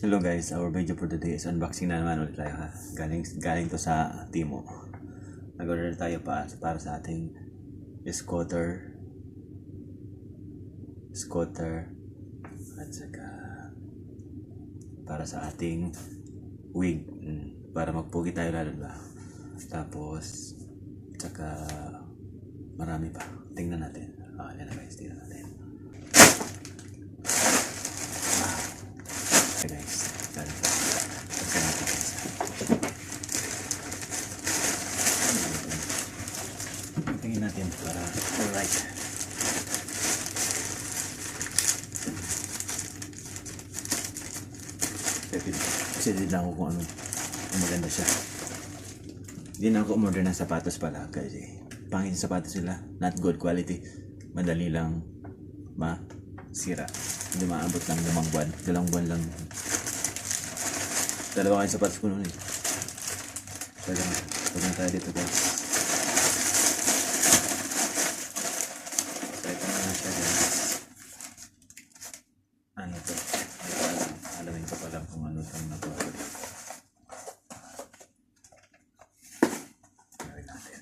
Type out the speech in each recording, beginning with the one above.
Hello guys, our video for today is unboxing na naman ulit tayo ha. Galing, galing to sa Timo. Nag-order tayo pa para sa ating scooter. Scooter. At saka para sa ating wig. Mm, Para magpugi tayo lalo ba. Tapos, saka marami pa. Tingnan natin. Ah, yan na guys, tingnan natin. Guys. Tingnan natin guys. Tingnan natin para alright. Kasi din ako kung ano maganda siya. Hindi na ako umorder ng sapatos pala kasi pangit yung sapatos nila. Not good quality. Madali lang masira. Hindi maabot ng limang buwan. Dalawang buwan lang. Dalawa kayo sapatos ko noon eh. Huwag na tayo dito guys. So, ito na nga siya guys. Ano to? Hindi ko alam. Alamin ko pa lang kung ano itong nagawa. Gawin natin.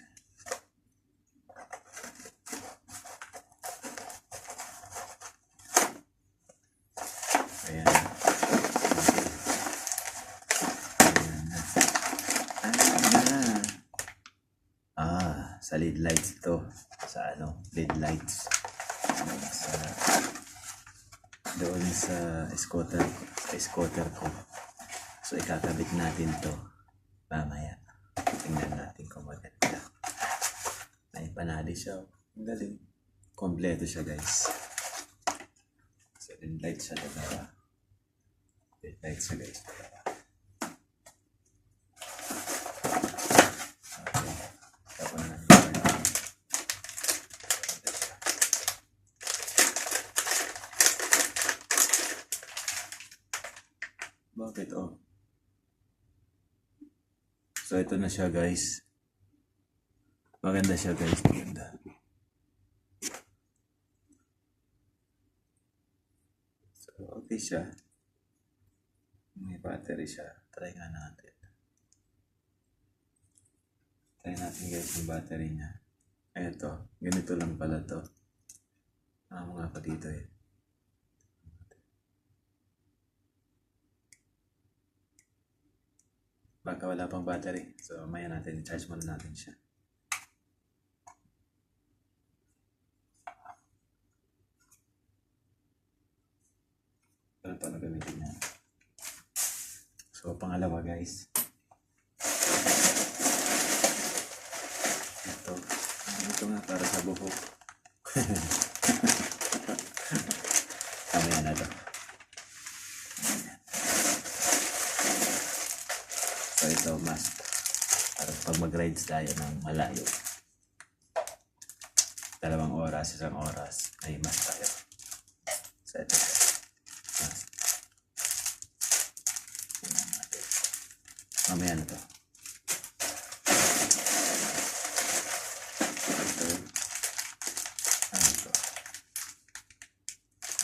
Ayan. Ayan. Ayan na. Ah, sa lead lights to. Sa ano, lead lights. Sa, doon sa scooter, sa scooter ko. So, ikakabit natin to. Mamaya. Tingnan natin kung maganda. May panali siya. Galing. Kompleto siya, guys. So, lead lights siya dalawa. Lead lights siya, guys. Okay. Tapos na natin. Bakit oh? So ito na siya guys. Maganda siya guys. Maganda. So okay siya. May battery siya. Try nga natin. Try natin guys yung battery niya. Eto. Ganito lang pala to. Ah, mga pa dito eh. Baka wala pang battery. So, maya natin, charge muna natin siya. Ano pa na gamitin niya? So, pangalawa guys. Ito. Ito nga para sa buhok. Kamaya na to. So ito must. Para mag-rides tayo ng malayo. Dalawang oras, isang oras, ay must tayo. So ito. Mamaya na to.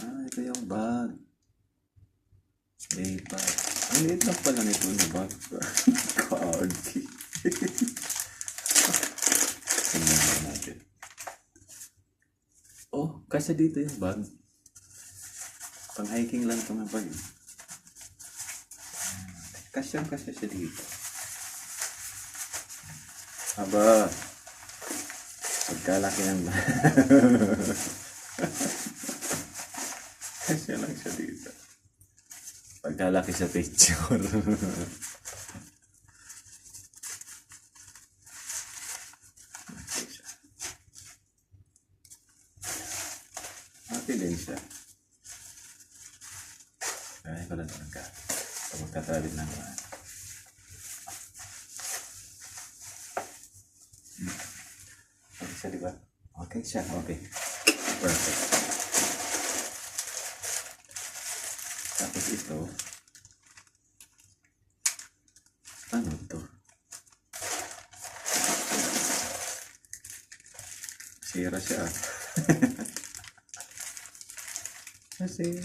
Ah, ito yung bag. Day bag. Ang liit lang pala nito na bag. Cardi. Tingnan na natin. Oh, kasi dito yung bag. Pang hiking lang ito nga bag. Kasyang kasya siya dito. Aba. Pagkalaki ng Kasya lang siya dito. Pagkalaki sa picture. Okay siya. Happy din siya. Kaya ko lang talaga. Pag magkatalit ng mga. Hmm. Okay siya, di ba? Okay siya. Okay. Perfect. Tapos ito. Ano to? Sira siya. Ah, así.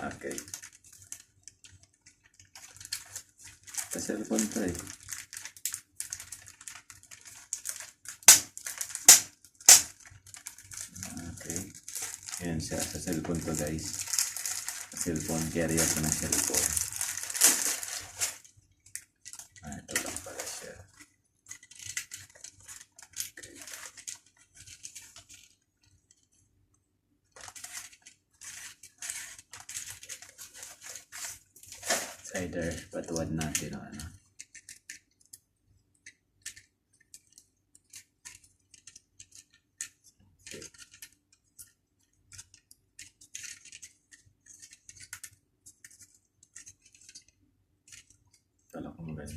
Ah, ok. Ese lo pones ahí. Ah, ok. Bien, se hace el punto de ahí. Se lo pone que haría con ese pollo.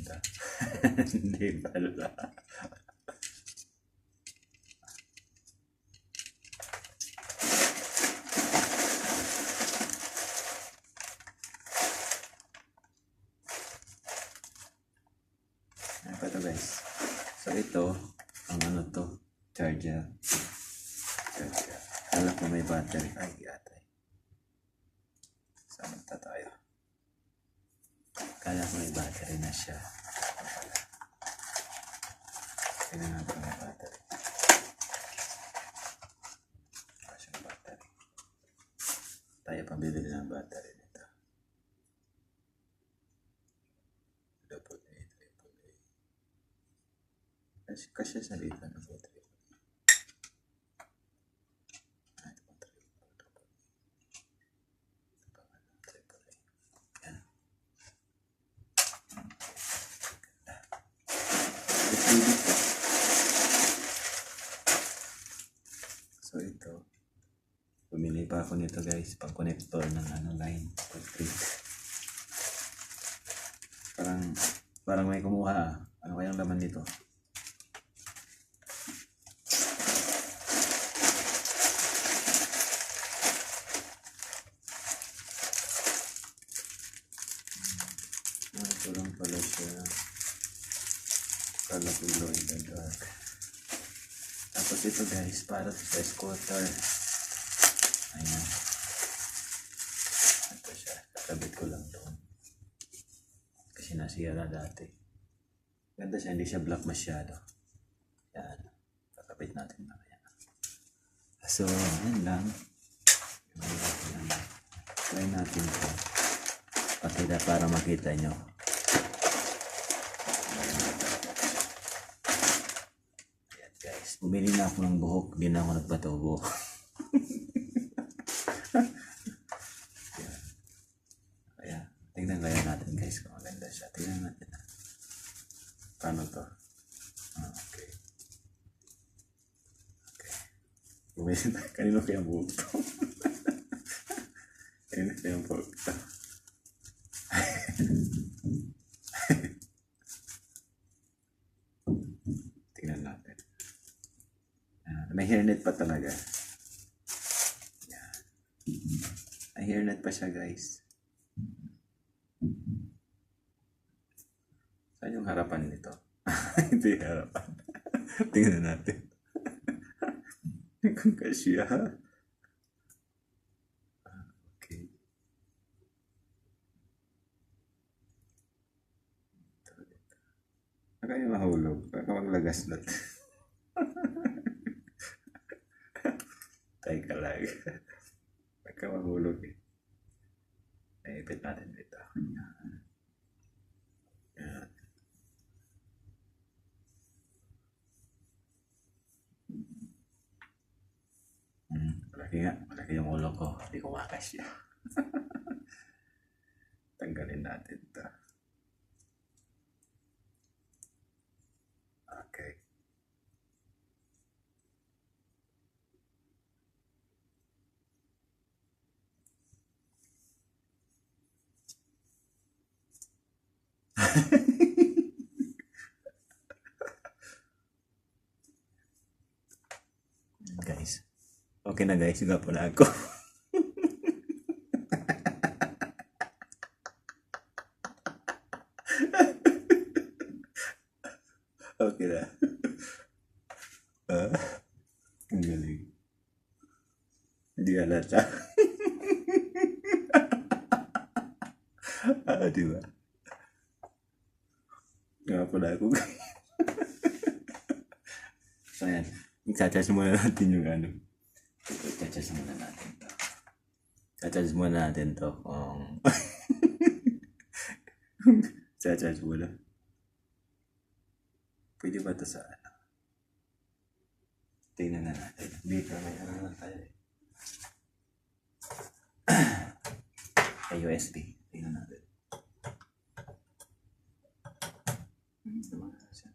Maganda. Hindi pala. Ano pa to guys? So ito, ang ano to, charger. Charger. Kala ko may battery. Ay, atay. Saan ta tayo? Kala ko may battery na siya. Tingnan natin kung may battery. Wala siyang battery. Tayo pambili ng battery nito. Double A, triple A. Kasi, kasi sa dito na po triple A. Ah, ito po, triple A, double A. Ito pa nga, triple A. Yan. Let's do this. So ito, bumili pa ako nito guys, pang connector ng ano line, pag click. Parang, parang may kumuha. Ano kayang laman nito? Ah, ito pala siya. Kala ko glow in. Tapos ito guys, para sa scooter. Ayan. Ito siya. Kakabit ko lang doon. Kasi nasira dati. Ganda siya, hindi siya black masyado. Yan. Kakabit natin na kaya. So, yan lang. Yan. Try natin ito. Pakita para makita nyo. Ayan guys. Bumili na ako ng buhok. Hindi na ako nagpatubo. Ayan. Kaya, tingnan kaya natin guys kung maganda siya. Tingnan natin. Paano to? Ah, okay. Okay. Bumili na. Kanino kaya ang buhok to? Kanino kaya ang buhok to? Tingnan natin. Ayan. may hairnet pa talaga. Ayan. May hairnet pa siya guys. Saan yung harapan nito? Hindi harapan. Tingnan natin. Kung kasya. Ah, Okay. Baka yung mahulog. Baka maglagas na. Tay ka lang. Baka mahulog eh. Naipit natin dito. Yan. Malaki nga. Malaki yung ulo ko. Hindi ko makasya. Tanggalin natin Okay na guys, nga po na ako. okay na. Ah, ang galing. Hindi halata. ah, di ba? Nga pala ako. so yan. I-charge muna natin yung ano. I-charge muna natin to. I-charge muna natin to. Um, I-charge muna. Pwede ba to sa ano? Tingnan na natin. Dito may ano na tayo eh. May USB. Tingnan natin. Hmm, tama na siya.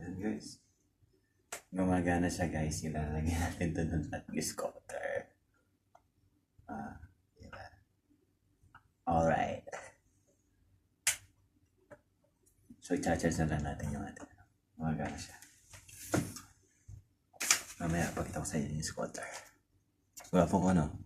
Ayan guys. Gumagana siya guys. Ilalagay natin to dun at scooter. Ah, diba? Alright. So, i-charge na lang natin yung ating ano. Gumagana siya. Mamaya, pakita ko sa inyo yung scooter. Gwapo ko, no?